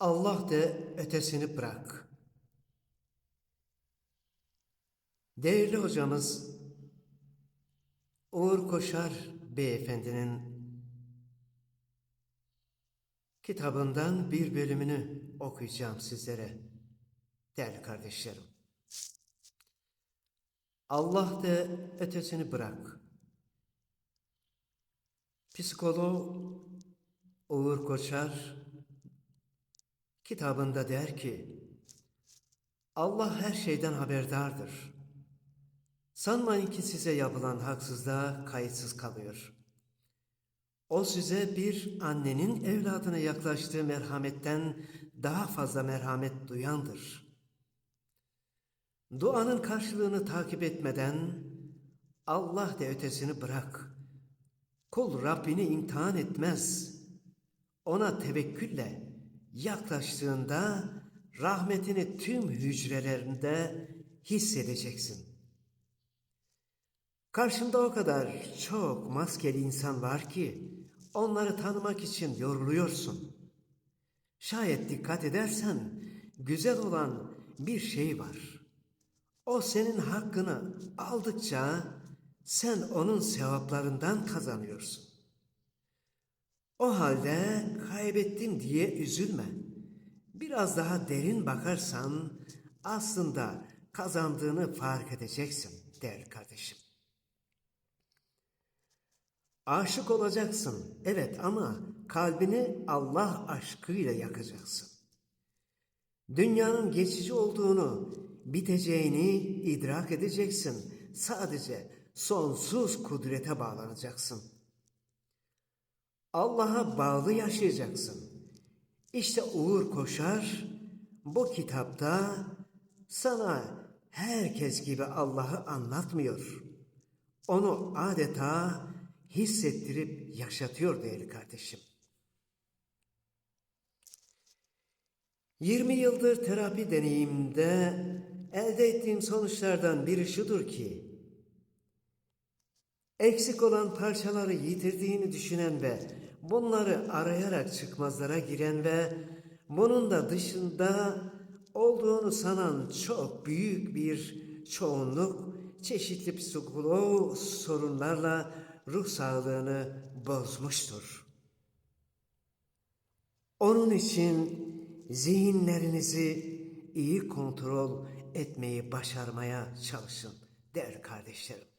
Allah de ötesini bırak. Değerli hocamız Uğur Koşar beyefendinin kitabından bir bölümünü okuyacağım sizlere değerli kardeşlerim. Allah de ötesini bırak. Psikolog Uğur Koçar kitabında der ki, Allah her şeyden haberdardır. Sanmayın ki size yapılan haksızlığa kayıtsız kalıyor. O size bir annenin evladına yaklaştığı merhametten daha fazla merhamet duyandır. Duanın karşılığını takip etmeden Allah de ötesini bırak. Kul Rabbini imtihan etmez. Ona tevekkülle yaklaştığında rahmetini tüm hücrelerinde hissedeceksin. Karşında o kadar çok maskeli insan var ki onları tanımak için yoruluyorsun. Şayet dikkat edersen güzel olan bir şey var. O senin hakkını aldıkça sen onun sevaplarından kazanıyorsun. O halde kaybettim diye üzülme. Biraz daha derin bakarsan aslında kazandığını fark edeceksin değerli kardeşim. Aşık olacaksın, evet ama kalbini Allah aşkıyla yakacaksın. Dünyanın geçici olduğunu, biteceğini idrak edeceksin. Sadece sonsuz kudrete bağlanacaksın. Allah'a bağlı yaşayacaksın. İşte Uğur Koşar bu kitapta sana herkes gibi Allah'ı anlatmıyor. Onu adeta hissettirip yaşatıyor değerli kardeşim. 20 yıldır terapi deneyimde elde ettiğim sonuçlardan biri şudur ki, eksik olan parçaları yitirdiğini düşünen ve bunları arayarak çıkmazlara giren ve bunun da dışında olduğunu sanan çok büyük bir çoğunluk çeşitli psikolog sorunlarla ruh sağlığını bozmuştur. Onun için zihinlerinizi iyi kontrol etmeyi başarmaya çalışın değerli kardeşlerim.